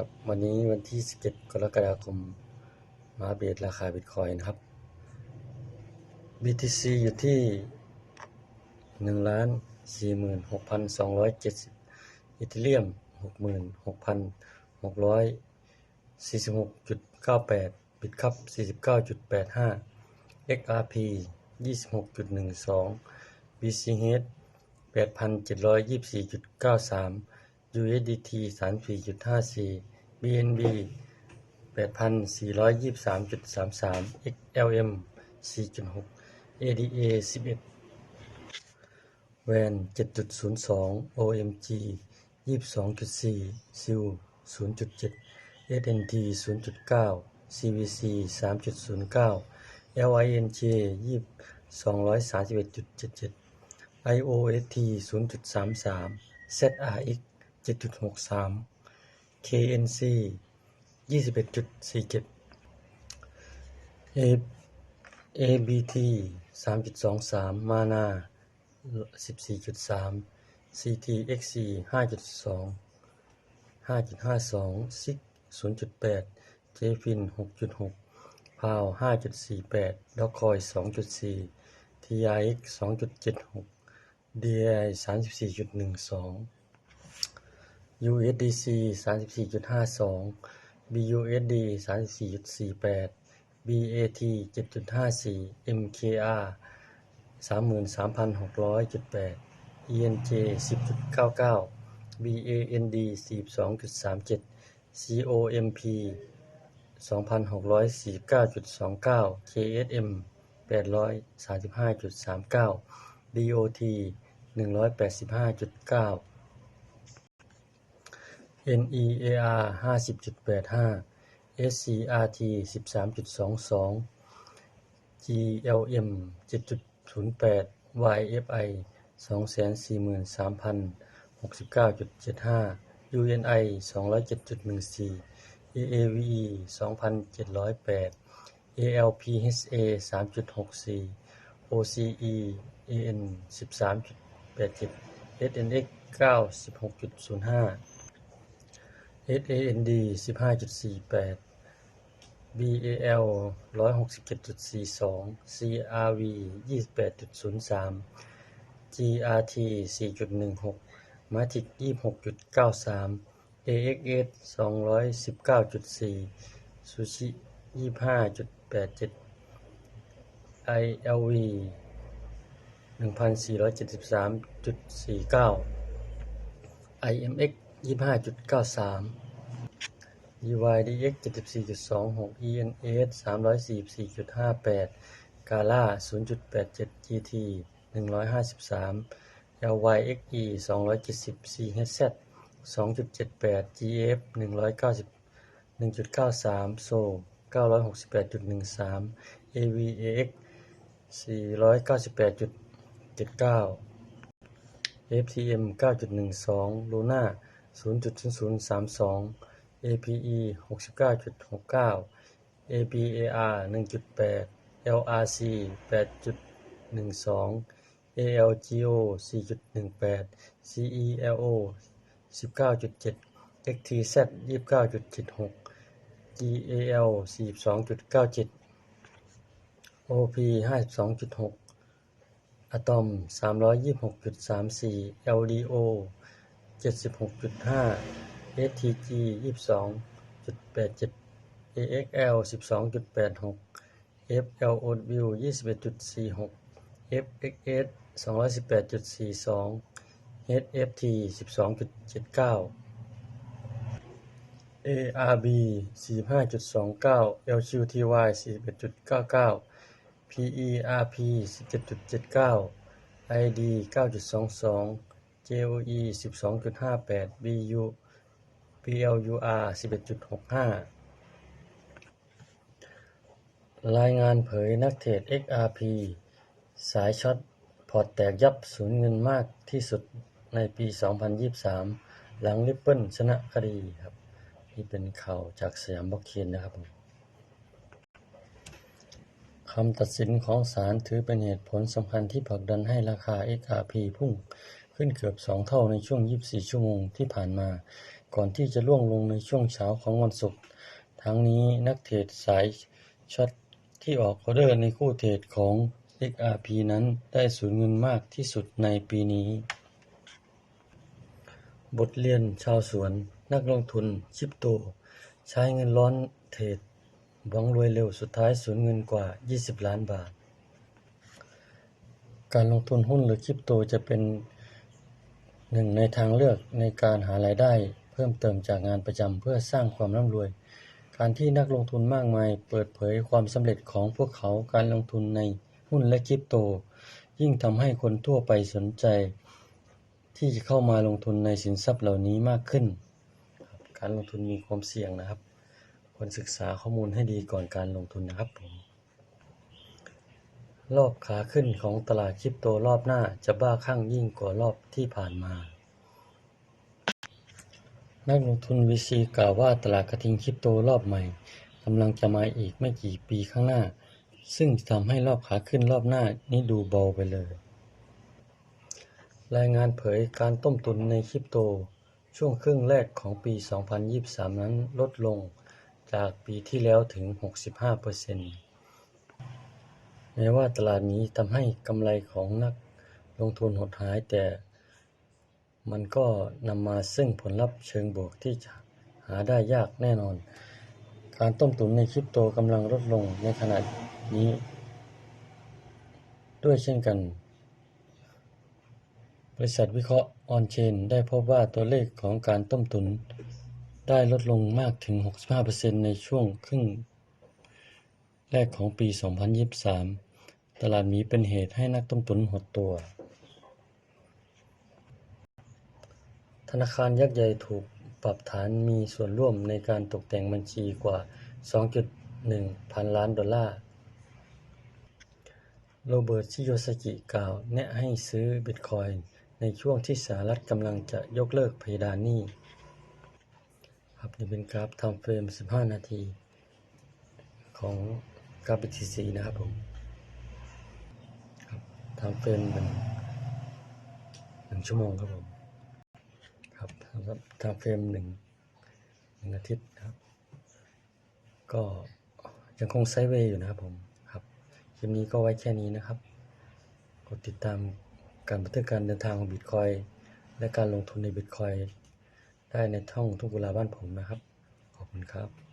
ครับวันนี้วันที่ 17 กรกฎาคม มาอัปเดราคาบิตคอยนะครับ BTC อยู่ที่1ล้าน46,270 อีเทเรียม 66,646.98 บิตคัพ49.85 XRP 26.12 BCH 8,724.93 USDT 34.54 BNB 8,423.33 XLM 4.6 ADA 11 WAN 7.02 OMG 22.4 SIL 0.7 SNT 0.9 CVC 3.09 LINJ 231.77 IOST 0.33 ZRX 7.63 KNC 21.47 A ABT 3.23 Mana 14.3 CTXC 5.2 5.52 SIG 0.8 JFIN 6.6 PAL 5.48 Dogecoin 2.4 TRX 2.76 DI 34.12 USDC 34.52 BUSD 34.48 BAT 7.54 MKR 33,600.8 ENJ 10.99 BAND 42.37 COMP 2,649.29 KSM 835.39 DOT 185.9 NEAR 50.85 SCRT 13.22 GLM 7.08 YFI 243,069.75 UNI 207.14 AAVE 2,708 ALPHA 3.64 OCE AN 13.87 SNX 96.05 SAND 15.48 BAL 167.42 CRV 28.03 GRT 4.16 Matic 26.93 AXS 219.4 Sushi 25.87 ILV 1473.49 IMX ยี่ห้าจุดเก้าสาม ey dx เจ็ดสิบสี่จุดสองหก ens สามร้อยสี่สี่จุดห้าแปดกาล่าศูนย์จุดแปดเจ็ด gt หนึ่งร้อยห้าสิบสาม lyxe สองร้อยเจ็ดสิบ chz สองจุดเจ็ดแปด gf หนึ่งร้อยเก้าสิบหนึ่งจุดเก้าสามโซเก้าร้อยหกสิบแปดจุดหนึ่งสาม avax สี่ร้อยเก้าสิบแปดจุดเจ็ดเก้า ftm เก้าจุดหนึ่งสองลูน่า 0.0032 APE 69.69 APAR 1.8 LRC 8.12 ALGO 4.18 CELO 19.7 XTZ 29.76 GAL 42.97 OP 52.6 Atom 326.34 LDO 76.5 STG 22.87 AXL 12.86 FLOW 21.46 FXS 218.42 HFT 12.79 ARB 45.29 LQTY 41.99 PERP 17.79 ID 9.22 JOE 12.58 BU BLUR 11.65 รายงานเผยนักเทรด XRP สายช็อตพอร์ตแตกยับสูญเงินมากที่สุดในปี 2023 หลัง Ripple ชนะคดีครับ นี่เป็นข่าวจากสยามบล็อกเชนนะครับคำตัดสินของศาลถือเป็นเหตุผลสำคัญที่ผลักดันให้ราคา XRP พุ่ง ขึ้นเกือบ2เท่าในช่วง 24 ชั่วโมงที่ผ่านมา ก่อนที่จะร่วงลงในช่วงเช้าของวันศุกร์ ทั้งนี้นักเทรดสายช็อตที่ออกออเดอร์ในคู่เทรดของ XRP นั้นได้สูญเงินมากที่สุดในปีนี้ บทเรียนชาวสวนนักลงทุนคริปโต ใช้เงินร้อนเทรดหวังรวยเร็วสุดท้ายสูญเงินกว่า 20 ล้านบาท การลงทุนหุ้นหรือคริปโตจะเป็น หนึ่งในทางเลือกในการหารายได้เพิ่มเติมจากงานประจำเพื่อสร้างความร่ำรวย การที่นักลงทุนมากมายเปิดเผยความสำเร็จของพวกเขาการลงทุนในหุ้นและคริปโต ยิ่งทำให้คนทั่วไปสนใจ ที่จะเข้ามาลงทุนในสินทรัพย์เหล่านี้มากขึ้น การลงทุนมีความเสี่ยงนะครับควรศึกษาข้อมูลให้ดีก่อนการลงทุนนะครับผม รอบขาขึ้นของตลาดคริปโตรอบหน้าจะบ้าคลั่งยิ่งกว่ารอบที่ผ่านมา นักลงทุน VC กล่าวว่าตลาดกระทิงคริปโตรอบใหม่กำลังจะมาอีกไม่กี่ปีข้างหน้า ซึ่งทำให้รอบขาขึ้นรอบหน้านี้ดูเบาไปเลย รายงานเผยการต้มตุนในคริปโต ช่วงครึ่งแรกของปี 2023 นั้นลดลงจากปีที่แล้วถึง 65% แม้ว่าตลาดนี้ทำให้กำไรของนักลงทุนหดหาย แต่มันก็นำมาซึ่งผลลัพธ์เชิงบวกที่หาได้ยากแน่นอน การต้มตุ๋นในคริปโตกำลังลดลงในขณะนี้ ด้วยเช่นกัน บริษัทวิเคราะห์ออนเชนได้พบว่าตัวเลขของการต้มตุนได้ลดลงมากถึง 65%ในช่วงครึ่งแรกของปี 2023 ตลาดหมีเป็นเหตุให้นักต้มตุนหดตัว ธนาคารยักษ์ใหญ่ถูกปรับฐานมีส่วนร่วมในการตกแต่งบัญชีกว่า 2.1 พันล้านดอลลาร์ โรเบิร์ต ชิโยซากิ กล่าว แนะให้ซื้อบิตคอยน์ในช่วงที่สหรัฐกำลังจะยกเลิกเพดานหนี้ครับนี่เป็นกราฟทม์เฟรม 15 นาที ของกราฟ BTC นะครับผม ทม์เฟรมเป็นหนึ่งชั่วโมงครับผม ครับสำหรับทม์เฟรมหนึ่งหนึ่งอาทิตย์ครับ ก็ยังคงไซเวย์อยู่นะครับผมครับคลิปนี้ก็ไว้แค่นี้นะครับ กดติดตามการบันทึกการเดินทางของบิตคอยและการลงทุนในบิตคอยได้ในท่องทุกเวลาบ้านผมนะครับ ขอบคุณครับ